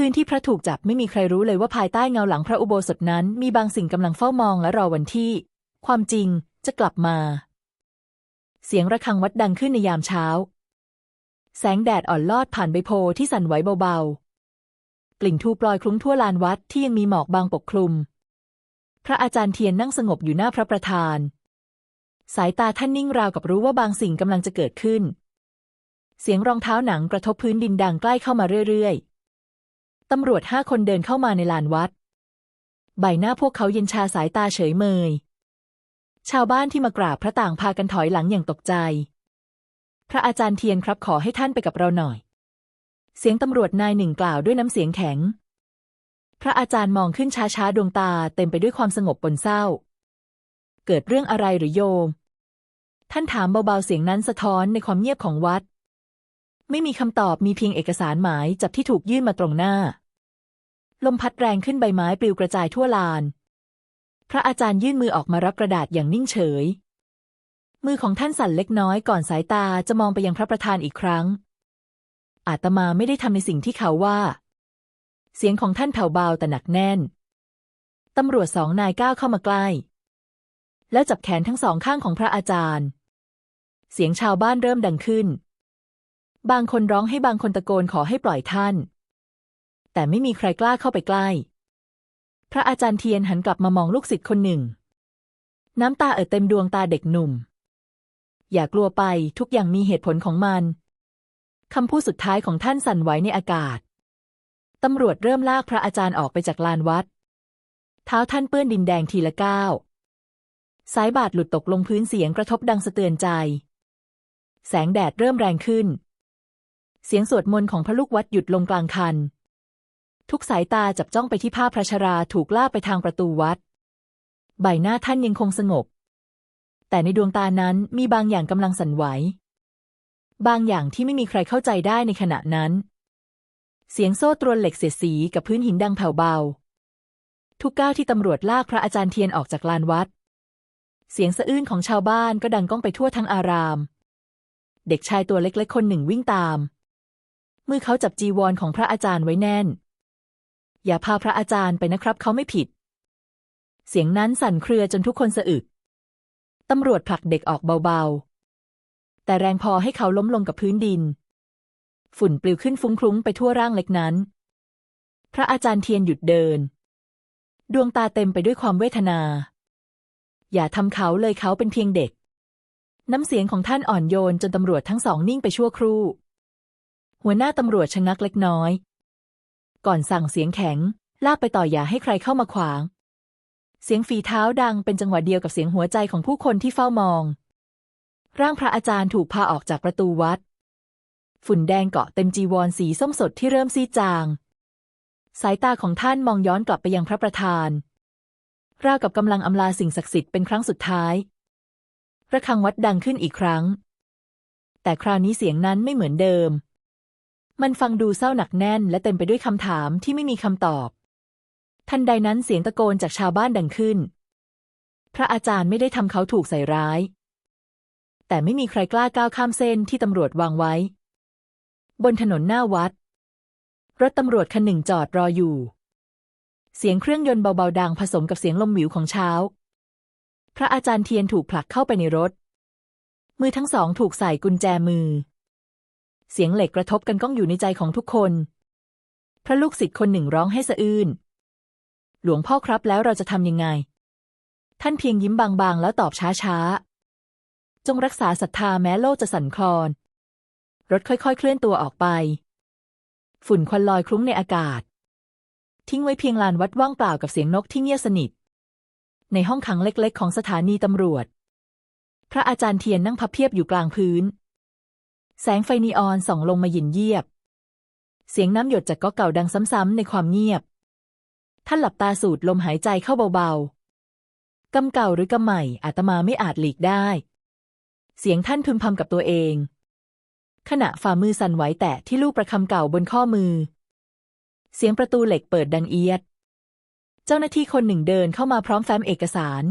คืนที่พระถูกจับไม่มีใครรู้เลยว่าภายใต้เงาหลังพระอุโบสถนั้น มีบางสิ่งกำลังเฝ้ามองและรอวันที่ ความจริงจะกลับมา เสียงระฆังวัดดังขึ้นในยามเช้า แสงแดดอ่อนลอดผ่านใบโพธิ์ที่สั่นไหวเบาๆ กลิ่นทูปลอยคลุ้งทั่วลานวัดที่ยังมีหมอกบางปกคลุม พระอาจารย์เทียนนั่งสงบอยู่หน้าพระประธาน สายตาท่านนิ่งราวกับรู้ว่าบางสิ่งกำลังจะเกิดขึ้น เสียงรองเท้าหนังกระทบพื้นดินดังใกล้เข้ามาเรื่อยๆ ตำรวจห้าคนเดินเข้ามาในลานวัด ใบหน้าพวกเขาเย็นชาสายตาเฉยเมย ชาวบ้านที่มากราบพระต่างพากันถอยหลังอย่างตกใจ พระอาจารย์เทียนครับขอให้ท่านไปกับเราหน่อย เสียงตำรวจนายหนึ่งกล่าวด้วยน้ำเสียงแข็ง พระอาจารย์มองขึ้นช้าๆดวงตาเต็มไปด้วยความสงบปนเศร้า เกิดเรื่องอะไรหรือโยม ท่านถามเบาๆเสียงนั้นสะท้อนในความเงียบของวัด ไม่มีคำตอบมีเพียงเอกสารหมายจับที่ถูกยื่นมาตรงหน้า ลมพัดแรงขึ้นใบไม้ปลิวกระจายทั่วลาน พระอาจารย์ยื่นมือออกมารับกระดาษอย่างนิ่งเฉย มือของท่านสั่นเล็กน้อยก่อนสายตาจะมองไปยังพระประธานอีกครั้ง อาตมาไม่ได้ทำในสิ่งที่เขาว่า เสียงของท่านแผ่วเบาแต่หนักแน่น ตำรวจสองนายก้าวเข้ามาใกล้ แล้วจับแขนทั้งสองข้างของพระอาจารย์ เสียงชาวบ้านเริ่มดังขึ้น บางคนร้องให้บางคนตะโกนขอให้ปล่อยท่าน แต่ไม่มีใครกล้าเข้าไปใกล้ พระอาจารย์เทียนหันกลับมามองลูกศิษย์คนหนึ่ง น้ำตาเอ่อเต็มดวงตาเด็กหนุ่ม อย่ากลัวไปทุกอย่างมีเหตุผลของมัน คำพูดสุดท้ายของท่านสั่นไหวในอากาศ ตำรวจเริ่มลากพระอาจารย์ออกไปจากลานวัด เท้าท่านเปื้อนดินแดงทีละก้าวสายบาดหลุดตกลงพื้นเสียงกระทบดังสะเตือนใจ แสงแดดเริ่มแรงขึ้น เสียงสวดมนต์ของพระลูกวัดหยุดลงกลางคัน ทุกสายตาจับจ้องไปที่ภาพพระชราถูกลากไปทางประตูวัด ใบหน้าท่านยังคงสงบ แต่ในดวงตานั้นมีบางอย่างกำลังสั่นไหว บางอย่างที่ไม่มีใครเข้าใจได้ในขณะนั้น เสียงโซ่ตรวนเหล็กเสียดสีกับพื้นหินดังแผ่วเบา ทุกก้าวที่ตำรวจลากพระอาจารย์เทียนออกจากลานวัด เสียงสะอื้นของชาวบ้านก็ดังก้องไปทั่วทั้งอาราม เด็กชายตัวเล็กๆคนหนึ่งวิ่งตามมือเขาจับจีวรของพระอาจารย์ไว้แน่น อย่าพาพระอาจารย์ไปนะครับเขาไม่ผิด เสียงนั้นสั่นเครือจนทุกคนสะอึก ตำรวจผลักเด็กออกเบาๆ แต่แรงพอให้เขาล้มลงกับพื้นดิน ฝุ่นปลิวขึ้นฟุ้งคลุ้งไปทั่วร่างเล็กนั้น พระอาจารย์เทียนหยุดเดิน ดวงตาเต็มไปด้วยความเวทนา อย่าทำเขาเลยเขาเป็นเพียงเด็ก น้ำเสียงของท่านอ่อนโยนจนตำรวจทั้งสองนิ่งไปชั่วครู่ หัวหน้าตำรวจชะงักเล็กน้อย ก่อนสั่งเสียงแข็ง ลากไปต่ออย่าให้ใครเข้ามาขวาง เสียงฝีเท้าดังเป็นจังหวะเดียวกับเสียงหัวใจของผู้คนที่เฝ้ามอง ร่างพระอาจารย์ถูกพาออกจากประตูวัด ฝุ่นแดงเกาะเต็มจีวรสีส้มสดที่เริ่มซีดจาง สายตาของท่านมองย้อนกลับไปยังพระประธานราวกับกำลังอำลาสิ่งศักดิ์สิทธิ์เป็นครั้งสุดท้าย ระฆังวัดดังขึ้นอีกครั้ง แต่คราวนี้เสียงนั้นไม่เหมือนเดิม มันฟังดูเศร้าหนักแน่น และเต็มไปด้วยคำถามที่ไม่มีคำตอบ ทันใดนั้นเสียงตะโกนจากชาวบ้านดังขึ้น พระอาจารย์ไม่ได้ทำเขาถูกใส่ร้าย แต่ไม่มีใครกล้าก้าวข้ามเส้นที่ตำรวจวางไว้ บนถนนหน้าวัด รถตำรวจคันหนึ่งจอดรออยู่ เสียงเครื่องยนต์เบาๆดังผสมกับเสียงลมหวิวของเช้า พระอาจารย์เทียนถูกผลักเข้าไปในรถ มือทั้งสองถูกใส่กุญแจมือ เสียงเหล็กกระทบกันก้องอยู่ในใจของทุกคน พระลูกศิษย์คนหนึ่งร้องให้สะอื้น หลวงพ่อครับแล้วเราจะทำยังไง ท่านเพียงยิ้มบางๆ แล้วตอบช้าๆ จงรักษาศรัทธาแม้โลกจะสั่นคลอน รถค่อยๆ เคลื่อนตัวออกไป ฝุ่นควันลอยคลุ้งในอากาศ ทิ้งไว้เพียงลานวัดว่างเปล่ากับเสียงนกที่เงียบสนิท ในห้องขังเล็กๆ ของสถานีตำรวจ พระอาจารย์เทียนนั่งพับเพียบอยู่กลางพื้น แสงไฟนีออนส่องลงมาหยินเยียบ เสียงน้ำหยดจากก๊อกเก่าดังซ้ำๆในความเงียบ ท่านหลับตาสูดลมหายใจเข้าเบาๆ กำเก่าหรือกำใหม่อาตมาไม่อาจหลีกได้ เสียงท่านพึมพำกับตัวเอง ขณะฝ่ามือสั่นไหวแตะที่ลูกประคำเก่าบนข้อมือ เสียงประตูเหล็กเปิดดังเอียด เจ้าหน้าที่คนหนึ่งเดินเข้ามาพร้อมแฟ้มเอกสาร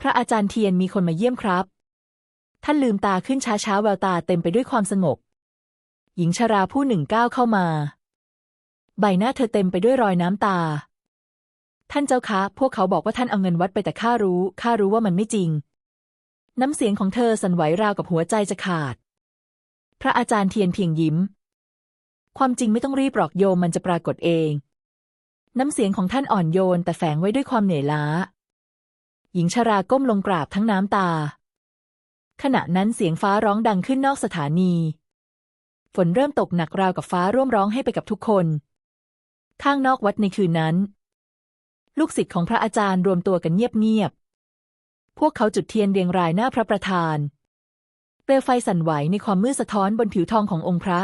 พระอาจารย์เทียนมีคนมาเยี่ยมครับ ท่านลืมตาขึ้นช้าๆแววตาเต็มไปด้วยความสงบ หญิงชราผู้หนึ่งก้าวเข้ามา ใบหน้าเธอเต็มไปด้วยรอยน้ำตา ท่านเจ้าคะ พวกเขาบอกว่าท่านเอาเงินวัดไปแต่ข้ารู้ข้ารู้ว่ามันไม่จริง น้ำเสียงของเธอสั่นไหวราวกับหัวใจจะขาด พระอาจารย์เทียนเพียงยิ้ม ความจริงไม่ต้องรีบหรอกโยมมันจะปรากฏเอง น้ำเสียงของท่านอ่อนโยนแต่แฝงไว้ด้วยความเหนื่อยล้า หญิงชราก้มลงกราบทั้งน้ำตา ขณะนั้นเสียงฟ้าร้องดังขึ้นนอกสถานี ฝนเริ่มตกหนักราวกับฟ้าร่วมร้องให้ไปกับทุกคน ข้างนอกวัดในคืนนั้น ลูกศิษย์ของพระอาจารย์รวมตัวกันเงียบๆ พวกเขาจุดเทียนเรียงรายหน้าพระประธาน เปลวไฟสั่นไหวในความมืดสะท้อนบนผิวทองขององค์พระ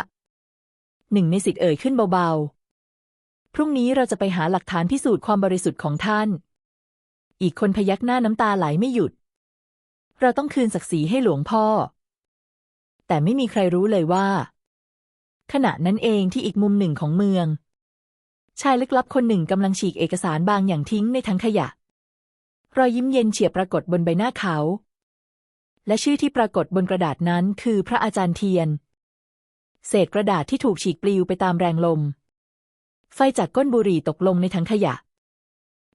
หนึ่งในศิษย์เอ่ยขึ้นเบาๆ พรุ่งนี้เราจะไปหาหลักฐานพิสูจน์ความบริสุทธิ์ของท่าน อีกคนพยักหน้าน้ำตาไหลไม่หยุด เราต้องคืนศักดิ์ศรีให้หลวงพ่อ แต่ไม่มีใครรู้เลยว่า ขณะนั้นเองที่อีกมุมหนึ่งของเมือง ชายลึกลับคนหนึ่งกำลังฉีกเอกสารบางอย่างทิ้งในถังขยะ รอยยิ้มเย็นเฉียบปรากฏบนใบหน้าเขา และชื่อที่ปรากฏบนกระดาษนั้นคือพระอาจารย์เทียน เศษกระดาษที่ถูกฉีกปลิวไปตามแรงลม ไฟจากก้นบุหรี่ตกลงในถังขยะ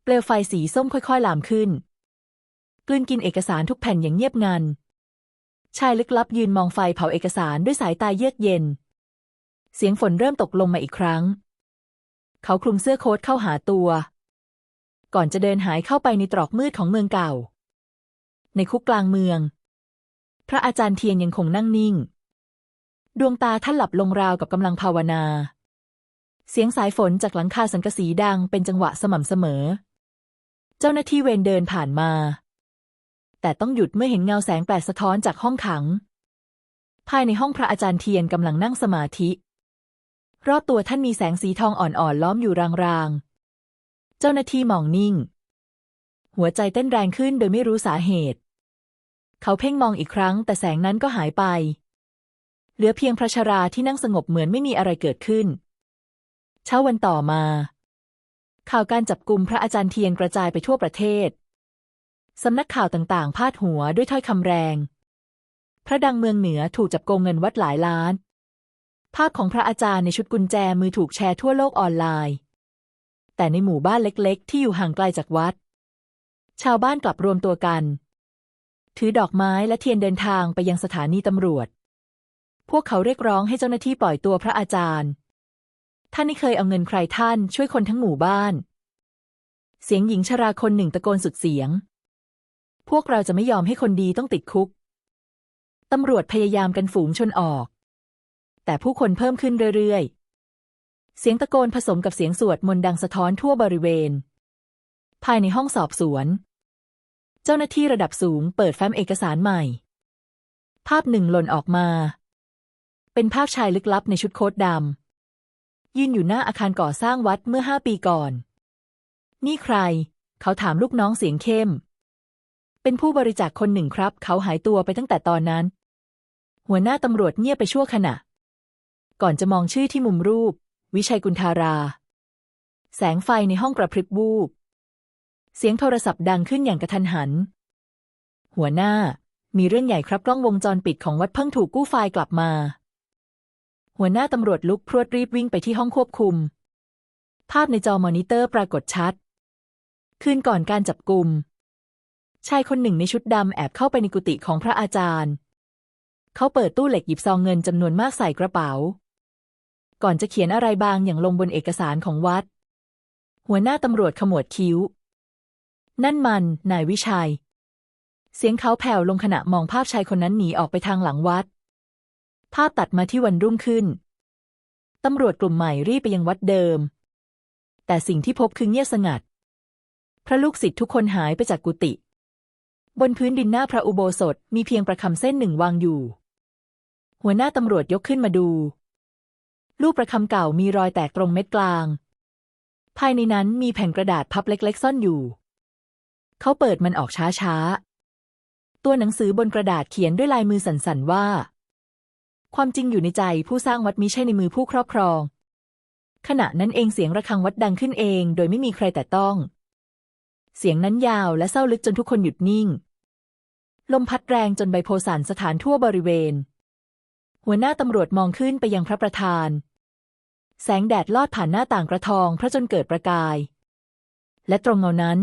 เปลวไฟสีส้มค่อยๆลามขึ้น กลืนกินเอกสารทุกแผ่นอย่างเงียบงัน ชายลึกลับยืนมองไฟเผาเอกสารด้วยสายตาเยือกเย็น เสียงฝนเริ่มตกลงมาอีกครั้ง เขาคลุมเสื้อโค้ทเข้าหาตัว ก่อนจะเดินหายเข้าไปในตรอกมืดของเมืองเก่า ในคุกกลางเมือง พระอาจารย์เทียนยังคงนั่งนิ่ง ดวงตาท่านหลับลงราวกับกำลังภาวนา เสียงสายฝนจากหลังคาสังกะสีดังเป็นจังหวะสม่ำเสมอ เจ้าหน้าที่เวรเดินผ่านมา แต่ต้องหยุดเมื่อเห็นเงาแสงแปลกสะท้อนจากห้องขัง ภายในห้องพระอาจารย์เทียนกำลังนั่งสมาธิ รอบตัวท่านมีแสงสีทองอ่อนๆล้อมอยู่รางๆ เจ้าหน้าที่มองนิ่ง หัวใจเต้นแรงขึ้นโดยไม่รู้สาเหตุ เขาเพ่งมองอีกครั้ง แต่แสงนั้นก็หายไป เหลือเพียงพระชราที่นั่งสงบเหมือนไม่มีอะไรเกิดขึ้น เช้าวันต่อมาข่าวการจับกลุ่มพระอาจารย์เทียนกระจายไปทั่วประเทศ สำนักข่าวต่างๆ พาดหัวด้วยถ้อยคำแรง พระดังเมืองเหนือถูกจับโกงเงินวัดหลายล้าน ภาพของพระอาจารย์ในชุดกุญแจมือถูกแชร์ทั่วโลกออนไลน์ แต่ในหมู่บ้านเล็กๆ ที่อยู่ห่างไกลจากวัด ชาวบ้านกลับรวมตัวกัน ถือดอกไม้และเทียนเดินทางไปยังสถานีตำรวจ พวกเขาเรียกร้องให้เจ้าหน้าที่ปล่อยตัวพระอาจารย์ ท่านไม่เคยเอาเงินใครท่านช่วยคนทั้งหมู่บ้านเสียงหญิงชราคนหนึ่งตะโกนสุดเสียง พวกเราจะไม่ยอมให้คนดีต้องติดคุก ตำรวจพยายามกันฝูงชนออก แต่ผู้คนเพิ่มขึ้นเรื่อยๆ เสียงตะโกนผสมกับเสียงสวดมนต์ดังสะท้อนทั่วบริเวณ ภายในห้องสอบสวน เจ้าหน้าที่ระดับสูงเปิดแฟ้มเอกสารใหม่ ภาพหนึ่งหล่นออกมา เป็นภาพชายลึกลับในชุดโค้ทดำยืนอยู่หน้าอาคารก่อสร้างวัดเมื่อห้าปีก่อน นี่ใคร เขาถามลูกน้องเสียงเข้ม เป็นผู้บริจาคคนหนึ่งครับ เขาหายตัวไปตั้งแต่ตอนนั้น หัวหน้าตำรวจเงียบไปชั่วขณะ ก่อนจะมองชื่อที่มุมรูป วิชัยกุลธารา แสงไฟในห้องกระพริบวูบ เสียงโทรศัพท์ดังขึ้นอย่างกระทันหัน หัวหน้า มีเรื่องใหญ่ครับกล้องวงจรปิดของวัดเพิ่งถูกกู้ไฟล์กลับมา หัวหน้าตำรวจลุกพรวดรีบวิ่งไปที่ห้องควบคุม ภาพในจอมอนิเตอร์ปรากฏชัด คืนก่อนการจับกลุ่ม ชายคนหนึ่งในชุดดำแอบเข้าไปในกุฏิของพระอาจารย์ เขาเปิดตู้เหล็กหยิบซองเงินจำนวนมากใส่กระเป๋า ก่อนจะเขียนอะไรบางอย่างลงบนเอกสารของวัด หัวหน้าตำรวจขมวดคิ้ว นั่นมัน นายวิชัย เสียงเขาแผ่วลงขณะมองภาพชายคนนั้นหนีออกไปทางหลังวัด ภาพตัดมาที่วันรุ่งขึ้น ตำรวจกลุ่มใหม่รีบไปยังวัดเดิม แต่สิ่งที่พบคือเงียบสงัด พระลูกศิษย์ทุกคนหายไปจากกุฏิ บนพื้นดินหน้าพระอุโบสถมีเพียงประคำเส้นหนึ่งวางอยู่ หัวหน้าตำรวจยกขึ้นมาดู ลูกประคำเก่ามีรอยแตกตรงเม็ดกลาง ภายในนั้นมีแผ่นกระดาษพับเล็ก ๆ ซ่อนอยู่ เขาเปิดมันออกช้าๆ ตัวหนังสือบนกระดาษเขียนด้วยลายมือสั่นๆว่า ความจริงอยู่ในใจผู้สร้างวัดมิใช่ในมือผู้ครอบครอง ขณะนั้นเองเสียงระฆังวัดดังขึ้นเอง โดยไม่มีใครแต่ต้อง เสียงนั้นยาวและเศร้าลึกจนทุกคนหยุดนิ่ง ลมพัดแรงจนใบโพสานสถานทั่วบริเวณ หัวหน้าตำรวจมองขึ้นไปยังพระประธาน แสงแดดลอดผ่านหน้าต่างกระทองพระจนเกิดประกาย และตรงเงานั้น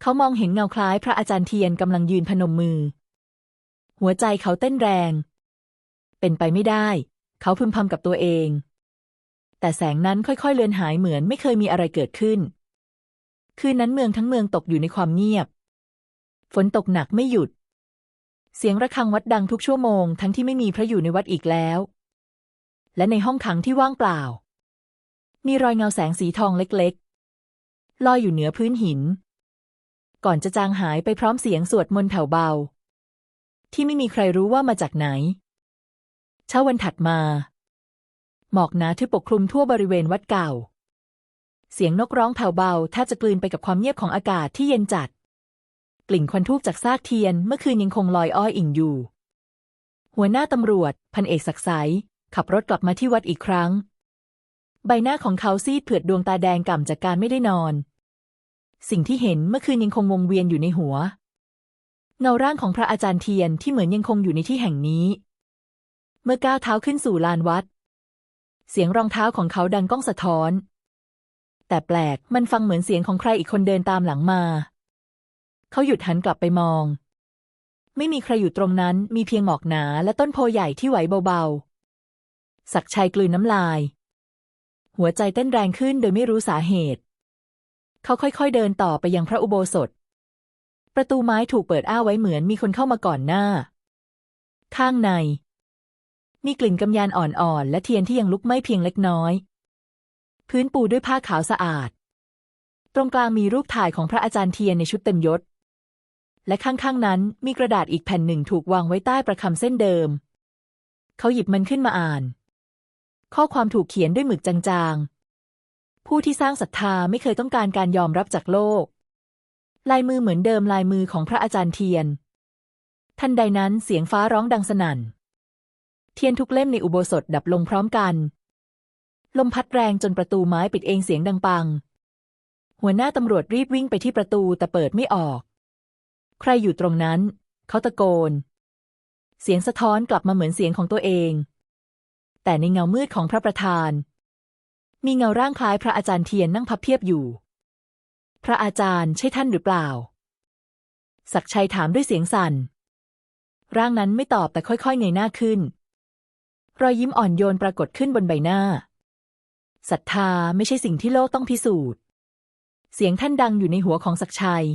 เขามองเห็นเงาคล้ายพระอาจารย์เทียนกำลังยืนพนมมือ หัวใจเขาเต้นแรง เป็นไปไม่ได้ เขาพึมพำกับตัวเอง แต่แสงนั้นค่อยๆเลือนหายเหมือนไม่เคยมีอะไรเกิดขึ้น คืนนั้นเมืองทั้งเมืองตกอยู่ในความเงียบ ฝนตกหนักไม่หยุด เสียงระฆังวัดดังทุกชั่วโมง ทั้งที่ไม่มีพระอยู่ในวัดอีกแล้ว และในห้องขังที่ว่างเปล่า มีรอยเงาแสงสีทองเล็กๆ ลอยอยู่เหนือพื้นหิน ก่อนจะจางหายไปพร้อมเสียงสวดมนต์แผ่วเบา ที่ไม่มีใครรู้ว่ามาจากไหน เช้าวันถัดมา หมอกหนาทึบปกคลุมทั่วบริเวณวัดเก่า เสียงนกร้องแผ่วเบาแทบจะกลืนไปกับความเงียบของอากาศที่เย็นจัด กลิ่นควันทูบจากซากเทียนเมื่อคืนยังคงลอยอ้อยอิ่งอยู่ หัวหน้าตำรวจ พันเอกศักดิ์ใสขับรถกลับมาที่วัดอีกครั้ง ใบหน้าของเขาซีดเผือดดวงตาแดงก่ำจากการไม่ได้นอน สิ่งที่เห็นเมื่อคืนยังคงวงเวียนอยู่ในหัว เงาร่างของพระอาจารย์เทียนที่เหมือนยังคงอยู่ในที่แห่งนี้ เมื่อก้าวเท้าขึ้นสู่ลานวัด เสียงรองเท้าของเขาดังก้องสะท้อน แต่แปลกมันฟังเหมือนเสียงของใครอีกคนเดินตามหลังมา เขาหยุดหันกลับไปมอง ไม่มีใครอยู่ตรงนั้น มีเพียงหมอกหนาและต้นโพใหญ่ที่ไหวเบาๆ ศักชัยกลืนน้ำลาย หัวใจเต้นแรงขึ้นโดยไม่รู้สาเหตุ เขาค่อยๆเดินต่อไปยังพระอุโบสถ ประตูไม้ถูกเปิดอ้าไว้เหมือนมีคนเข้ามาก่อนหน้า ข้างใน มีกลิ่นกำยานอ่อนๆ และเทียนที่ยังลุกไหม้เพียงเล็กน้อย พื้นปูด้วยผ้าขาวสะอาด ตรงกลางมีรูปถ่ายของพระอาจารย์เทียนในชุดเต็มยศ และข้างๆนั้นมีกระดาษอีกแผ่นหนึ่งถูกวางไว้ใต้ประคำเส้นเดิม เขาหยิบมันขึ้นมาอ่าน ข้อความถูกเขียนด้วยหมึกจางๆ ผู้ที่สร้างศรัทธาไม่เคยต้องการการยอมรับจากโลก ลายมือเหมือนเดิมลายมือของพระอาจารย์เทียน ทันใดนั้นเสียงฟ้าร้องดังสนั่น เทียนทุกเล่มในอุโบสถดับลงพร้อมกัน ลมพัดแรงจนประตูไม้ปิดเองเสียงดังปัง หัวหน้าตำรวจรีบวิ่งไปที่ประตูแต่เปิดไม่ออก ใครอยู่ตรงนั้น เขาตะโกน เสียงสะท้อนกลับมาเหมือนเสียงของตัวเอง แต่ในเงามืดของพระประธาน มีเงาร่างคล้ายพระอาจารย์เทียนนั่งพับเพียบอยู่ พระอาจารย์ใช่ท่านหรือเปล่า ศักชัยถามด้วยเสียงสั่น ร่างนั้นไม่ตอบแต่ค่อยๆเงยหน้าขึ้น รอยยิ้มอ่อนโยนปรากฏขึ้นบนใบหน้า ศรัทธาไม่ใช่สิ่งที่โลกต้องพิสูจน์เสียงท่านดังอยู่ในหัวของศักชัย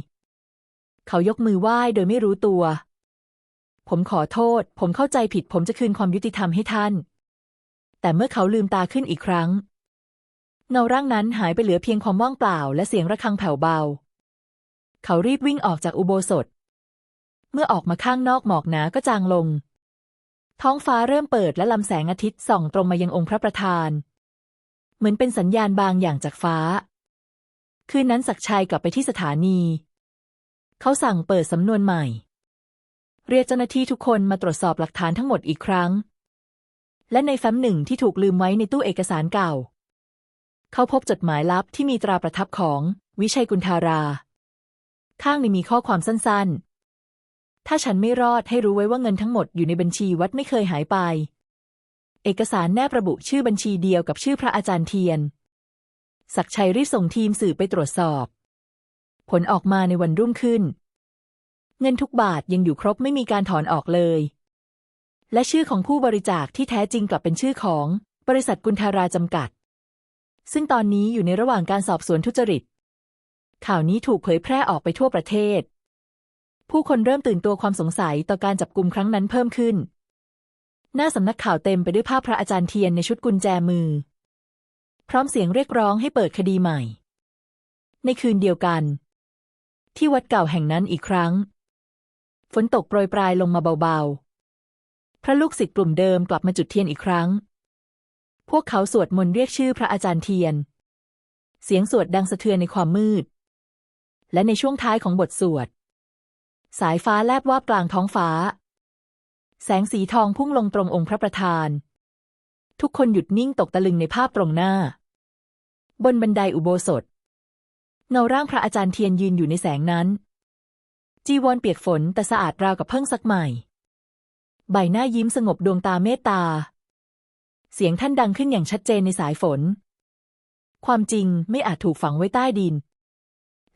เขายกมือไหว้โดยไม่รู้ตัว ผมขอโทษ ผมเข้าใจผิด ผมจะคืนความยุติธรรมให้ท่าน แต่เมื่อเขาลืมตาขึ้นอีกครั้ง เงาร่างนั้นหายไปเหลือเพียงความว่างเปล่า และเสียงระฆังแผ่วเบา เขารีบวิ่งออกจากอุโบสถ เมื่อออกมาข้างนอกหมอกหนาก็จางลง ท้องฟ้าเริ่มเปิดและลำแสงอาทิตย์ส่องตรงมายังองค์พระประธาน เหมือนเป็นสัญญาณบางอย่างจากฟ้า คืนนั้นศักชัยกลับไปที่สถานี เขาสั่งเปิดสำนวนใหม่ เรียกเจ้าหน้าที่ทุกคนมาตรวจสอบหลักฐานทั้งหมดอีกครั้ง และในแฟ้มหนึ่งที่ถูกลืมไว้ในตู้เอกสารเก่า เขาพบจดหมายลับที่มีตราประทับของวิชัยกุลธารา ข้างในมีข้อความสั้นๆ ถ้าฉันไม่รอดให้รู้ไว้ว่าเงินทั้งหมดอยู่ในบัญชีวัดไม่เคยหายไป เอกสารแนบระบุชื่อบัญชีเดียวกับชื่อพระอาจารย์เทียน ศักชัยรีบส่งทีมสืบไปตรวจสอบ ลออกมาในวันรุ่งขึ้น เงินทุกบาทยังอยู่ครบไม่มีการถอนออกเลย และชื่อของผู้บริจาคที่แท้จริงกลับเป็นชื่อของบริษัทกุลธาราจำกัด ซึ่งตอนนี้อยู่ในระหว่างการสอบสวนทุจริต ข่าวนี้ถูกเผยแพร่ออกไปทั่วประเทศ ผู้คนเริ่มตื่นตัวความสงสัยต่อการจับกลุ่มครั้งนั้นเพิ่มขึ้น หน้าสำนักข่าวเต็มไปด้วยภาพพระอาจารย์เทียนในชุดกุญแจมือ พร้อมเสียงเรียกร้องให้เปิดคดีใหม่ ในคืนเดียวกัน ที่วัดเก่าแห่งนั้นอีกครั้ง ฝนตกโปรยปลายลงมาเบาๆ พระลูกศิษย์กลุ่มเดิมกลับมาจุดเทียนอีกครั้ง พวกเขาสวดมนต์เรียกชื่อพระอาจารย์เทียน เสียงสวดดังสะเทือนในความมืด และในช่วงท้ายของบทสวด สายฟ้าแลบวาบกลางท้องฟ้า แสงสีทองพุ่งลงตรงองค์พระประธาน ทุกคนหยุดนิ่งตกตะลึงในภาพตรงหน้า บนบันไดอุโบสถ เงาร่างพระอาจารย์เทียนยืนอยู่ในแสงนั้น จีวรเปียกฝนแต่สะอาดราวกับเพิ่งซักใหม่ ใบหน้ายิ้มสงบดวงตาเมตตา เสียงท่านดังขึ้นอย่างชัดเจนในสายฝน ความจริงไม่อาจถูกฝังไว้ใต้ดิน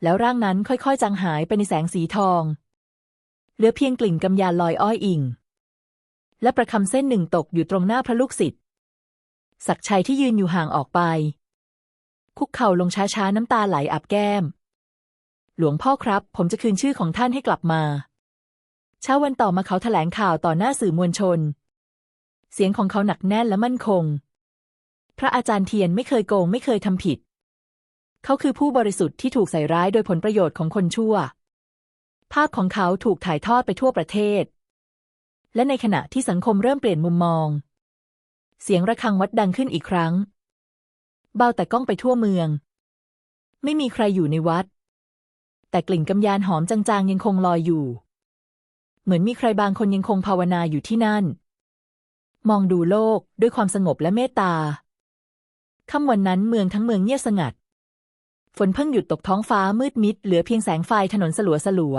แล้วร่างนั้นค่อยๆจางหายไปในแสงสีทอง เหลือเพียงกลิ่นกำยานลอยอ้อยอิง และประคำเส้นหนึ่งตกอยู่ตรงหน้าพระลูกศิษย์ศักชัยที่ยืนอยู่ห่างออกไป คุกเข่าลงช้าๆ น้ำตาไหลอาบแก้ม หลวงพ่อครับ ผมจะคืนชื่อของท่านให้กลับมา เช้าวันต่อมาเขาแถลงข่าวต่อหน้าสื่อมวลชน เสียงของเขาหนักแน่นและมั่นคง พระอาจารย์เทียนไม่เคยโกงไม่เคยทำผิด เขาคือผู้บริสุทธิ์ที่ถูกใส่ร้ายโดยผลประโยชน์ของคนชั่ว ภาพของเขาถูกถ่ายทอดไปทั่วประเทศ และในขณะที่สังคมเริ่มเปลี่ยนมุมมอง เสียงระฆังวัดดังขึ้นอีกครั้ง เบาแต่ก้องไปทั่วเมือง ไม่มีใครอยู่ในวัด แต่กลิ่นกำยานหอมจางๆยังคงลอยอยู่ เหมือนมีใครบางคนยังคงภาวนาอยู่ที่นั่น มองดูโลกด้วยความสงบและเมตตาค่ำวันนั้นเมืองทั้งเมืองเงียบสงัด ฝนเพิ่งหยุดตกท้องฟ้ามืดมิด เหลือเพียงแสงไฟถนนสลัวสลัว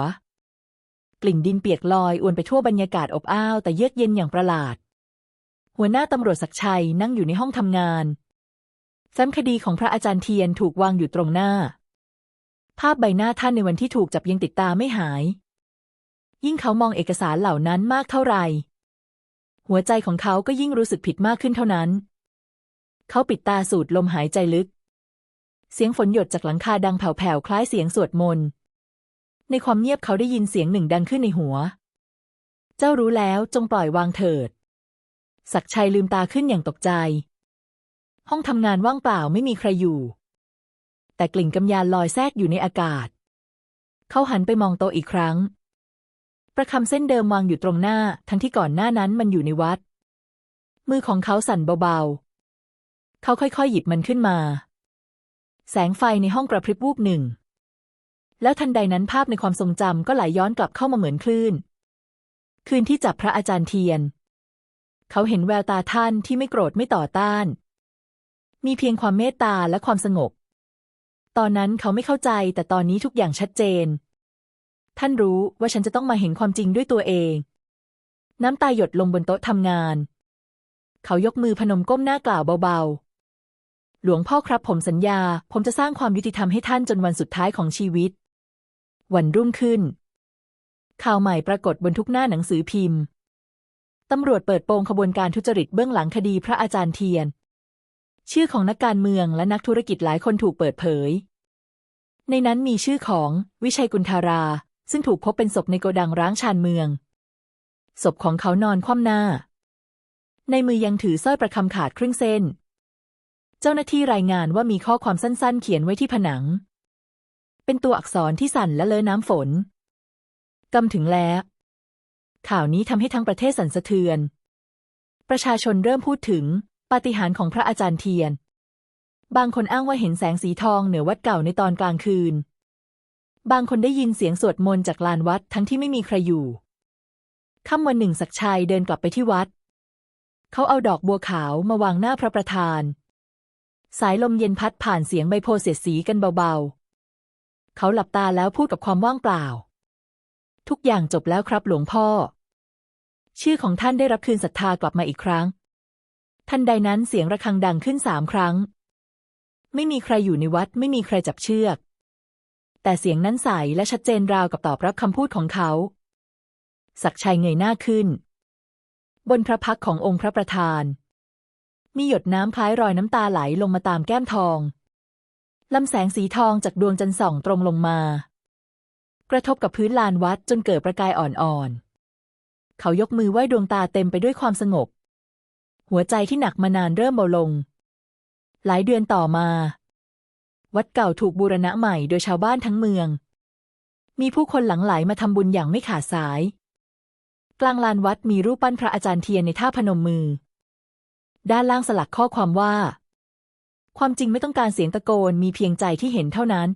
ๆกลิ่นดินเปียกลอยอวนไปทั่วบรรยากาศอบอ้าวแต่เยือกเย็นอย่างประหลาด หัวหน้าตำรวจศักชัยนั่งอยู่ในห้องทำงาน แฟ้มคดีของพระอาจารย์เทียนถูกวางอยู่ตรงหน้า ภาพใบหน้าท่านในวันที่ถูกจับยังติดตาไม่หาย ยิ่งเขามองเอกสารเหล่านั้นมากเท่าไหร่ หัวใจของเขาก็ยิ่งรู้สึกผิดมากขึ้นเท่านั้น เขาปิดตาสูดลมหายใจลึก เสียงฝนหยดจากหลังคาดังแผ่วๆคล้ายเสียงสวดมนต์ ในความเงียบเขาได้ยินเสียงหนึ่งดังขึ้นในหัว เจ้ารู้แล้วจงปล่อยวางเถิด ศักชัยลืมตาขึ้นอย่างตกใจ ห้องทำงานว่างเปล่าไม่มีใครอยู่ แต่กลิ่นกำยานลอยแทรกอยู่ในอากาศ เขาหันไปมองโตอีกครั้ง ประคำเส้นเดิมวางอยู่ตรงหน้า ทั้งที่ก่อนหน้านั้นมันอยู่ในวัด มือของเขาสั่นเบาๆ เขาค่อยๆ หยิบมันขึ้นมา แสงไฟในห้องกระพริบวูบหนึ่ง แล้วทันใดนั้นภาพในความทรงจำก็ไหลย้อนกลับเข้ามาเหมือนคลื่น คืนที่จับพระอาจารย์เทียน เขาเห็นแววตาท่านที่ไม่โกรธไม่ต่อต้าน มีเพียงความเมตตาและความสงบ ตอนนั้นเขาไม่เข้าใจแต่ตอนนี้ทุกอย่างชัดเจน ท่านรู้ว่าฉันจะต้องมาเห็นความจริงด้วยตัวเอง น้ำตาหยดลงบนโต๊ะทำงาน เขายกมือพนมก้มหน้ากล่าวเบาๆ หลวงพ่อครับผมสัญญา ผมจะสร้างความยุติธรรมให้ท่านจนวันสุดท้ายของชีวิต วันรุ่งขึ้น ข่าวใหม่ปรากฏบนทุกหน้าหนังสือพิมพ์ตำรวจเปิดโปงขบวนการทุจริตเบื้องหลังคดีพระอาจารย์เทียน ชื่อของนักการเมืองและนักธุรกิจหลายคนถูกเปิดเผย ในนั้นมีชื่อของวิชัยกุลธารา ซึ่งถูกพบเป็นศพในโกดังร้างชานเมือง ศพของเขานอนคว่ำหน้า ในมือยังถือสร้อยประคำขาดครึ่งเส้น เจ้าหน้าที่รายงานว่ามีข้อความสั้นๆ เขียนไว้ที่ผนัง เป็นตัวอักษรที่สั่นและเลอะน้ำฝนกำถึงแล้ว ข่าวนี้ทำให้ทั้งประเทศสั่นสะเทือน ประชาชนเริ่มพูดถึง ปาฏิหาริย์ของพระอาจารย์เทียน บางคนอ้างว่าเห็นแสงสีทองเหนือวัดเก่าในตอนกลางคืน บางคนได้ยินเสียงสวดมนต์จากลานวัดทั้งที่ไม่มีใครอยู่ ค่ำวันหนึ่งศักชัยเดินกลับไปที่วัด เขาเอาดอกบัวขาวมาวางหน้าพระประธาน สายลมเย็นพัดผ่านเสียงใบโพเสียดสีกันเบาๆ เขาหลับตาแล้วพูดกับความว่างเปล่า ทุกอย่างจบแล้วครับหลวงพ่อ ชื่อของท่านได้รับคืนศรัทธากลับมาอีกครั้ง ทันใดนั้นเสียงระฆังดังขึ้นสามครั้ง ไม่มีใครอยู่ในวัดไม่มีใครจับเชือก แต่เสียงนั้นใสและชัดเจนราวกับตอบรับคำพูดของเขา ศักชัยเงยหน้าขึ้น บนพระพักขององค์พระประธาน มีหยดน้ำคล้ายรอยน้ำตาไหลลงมาตามแก้มทองลำแสงสีทองจากดวงจันทร์ส่องตรงลงมา กระทบกับพื้นลานวัดจนเกิดประกายอ่อนๆ เขายกมือไหว้ดวงตาเต็มไปด้วยความสงบ หัวใจที่หนักมานานเริ่มเบาลง หลายเดือนต่อมา วัดเก่าถูกบูรณะใหม่โดยชาวบ้านทั้งเมือง มีผู้คนหลั่งไหลมาทำบุญอย่างไม่ขาดสาย กลางลานวัดมีรูปปั้นพระอาจารย์เทียนในท่าพนมมือ ด้านล่างสลักข้อความว่า ความจริงไม่ต้องการเสียงตะโกนมีเพียงใจที่เห็นเท่านั้น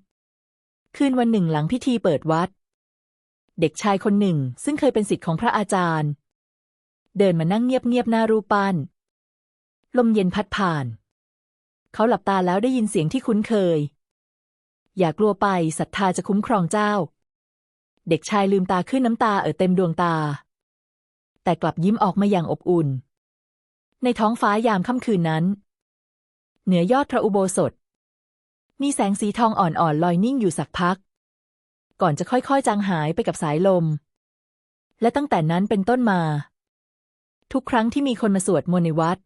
คืนวันหนึ่งหลังพิธีเปิดวัด เด็กชายคนหนึ่งซึ่งเคยเป็นศิษย์ของพระอาจารย์ เดินมานั่งเงียบๆหน้ารูปปั้น ลมเย็นพัดผ่าน เขาหลับตาแล้วได้ยินเสียงที่คุ้นเคย อย่ากลัวไปศรัทธาจะคุ้มครองเจ้า เด็กชายลืมตาขึ้นน้ำตาเอ่อเต็มดวงตา แต่กลับยิ้มออกมาอย่างอบอุ่น ในท้องฟ้ายามค่ำคืนนั้น เหนือยอดพระอุโบสถ มีแสงสีทองอ่อนๆลอยนิ่งอยู่สักพัก ก่อนจะค่อยๆจางหายไปกับสายลม และตั้งแต่นั้นเป็นต้นมา ทุกครั้งที่มีคนมาสวดมนต์ในวัด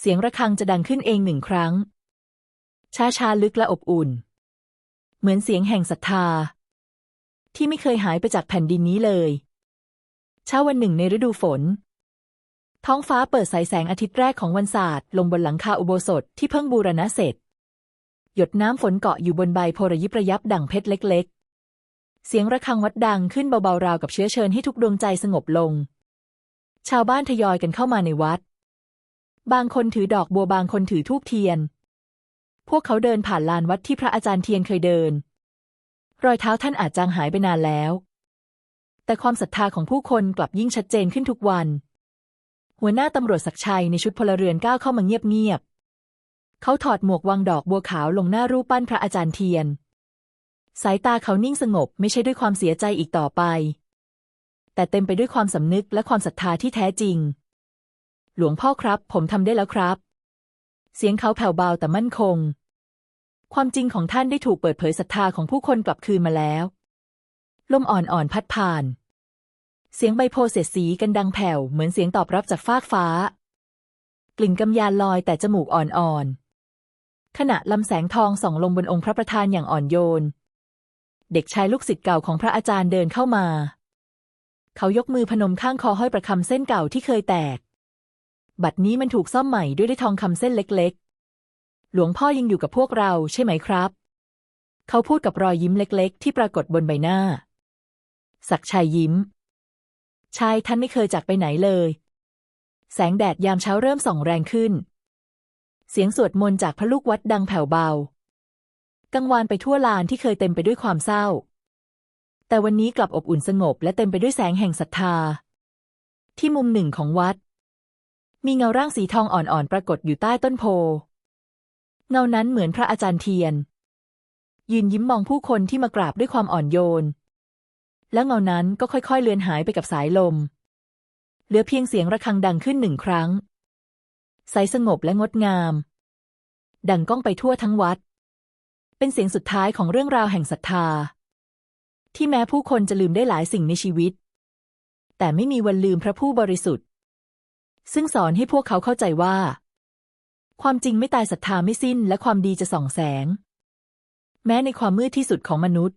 เสียงระฆังจะดังขึ้นเองหนึ่งครั้ง ช้าๆลึกและอบอุ่น เหมือนเสียงแห่งศรัทธา ที่ไม่เคยหายไปจากแผ่นดินนี้เลย เช้าวันหนึ่งในฤดูฝน ท้องฟ้าเปิดสายแสงอาทิตย์แรกของวันศาสตร์ลงบนหลังคาอุโบสถที่เพิ่งบูรณะเสร็จ หยดน้ำฝนเกาะอยู่บนใบโพระยิบระยับดั่งเพชรเล็ก ๆ เสียงระฆังวัดดังขึ้นเบาๆราวกับเชื้อเชิญให้ทุกดวงใจสงบลง ชาวบ้านทยอยกันเข้ามาในวัด บางคนถือดอกบัวบางคนถือธูปเทียน พวกเขาเดินผ่านลานวัดที่พระอาจารย์เทียนเคยเดิน รอยเท้าท่านอาจจางหายไปนานแล้ว แต่ความศรัทธาของผู้คนกลับยิ่งชัดเจนขึ้นทุกวัน หัวหน้าตำรวจศักชัยในชุดพลเรือนก้าวเข้ามาเงียบๆเขาถอดหมวกวางดอกบัวขาวลงหน้ารูปปั้นพระอาจารย์เทียน สายตาเขานิ่งสงบไม่ใช่ด้วยความเสียใจอีกต่อไป แต่เต็มไปด้วยความสำนึกและความศรัทธาที่แท้จริง หลวงพ่อครับ ผมทำได้แล้วครับ เสียงเขาแผ่วเบาแต่มั่นคง ความจริงของท่านได้ถูกเปิดเผยศรัทธาของผู้คนกลับคืนมาแล้ว ลมอ่อนๆพัดผ่าน เสียงใบโพเสียดสีกันดังแผ่วเหมือนเสียงตอบรับจากฟากฟ้า กลิ่นกำยานลอยแต่จมูกอ่อนๆขณะลำแสงทองส่องลงบนองค์พระประธานอย่างอ่อนโยน เด็กชายลูกศิษย์เก่าของพระอาจารย์เดินเข้ามา เขายกมือพนมข้างคอห้อยประคำเส้นเก่าที่เคยแตก บัดนี้มันถูกซ่อมใหม่ด้วยได้ทองคำเส้นเล็กๆ หลวงพ่อยังอยู่กับพวกเราใช่ไหมครับ เขาพูดกับรอยยิ้มเล็กๆ ที่ปรากฏบนใบหน้า ศักชัยยิ้ม ชายท่านไม่เคยจากไปไหนเลย แสงแดดยามเช้าเริ่มส่องแรงขึ้น เสียงสวดมนต์จากพระลูกวัดดังแผ่วเบา กังวานไปทั่วลานที่เคยเต็มไปด้วยความเศร้า แต่วันนี้กลับอบอุ่นสงบและเต็มไปด้วยแสงแห่งศรัทธาที่มุมหนึ่งของวัด มีเงาร่างสีทองอ่อนๆปรากฏอยู่ใต้ต้นโพ เงานั้นเหมือนพระอาจารย์เทียน ยืนยิ้มมองผู้คนที่มากราบด้วยความอ่อนโยน แล้วเงานั้นก็ค่อยๆ เลือนหายไปกับสายลม เหลือเพียงเสียงระฆังดังขึ้นหนึ่งครั้ง ใสสงบและงดงาม ดังก้องไปทั่วทั้งวัด เป็นเสียงสุดท้ายของเรื่องราวแห่งศรัทธา ที่แม้ผู้คนจะลืมได้หลายสิ่งในชีวิต แต่ไม่มีวันลืมพระผู้บริสุทธิ์ ซึ่งสอนให้พวกเขาเข้าใจว่า ความจริงไม่ตายศรัทธาไม่สิ้นและความดีจะส่องแสง แม้ในความมืดที่สุดของมนุษย์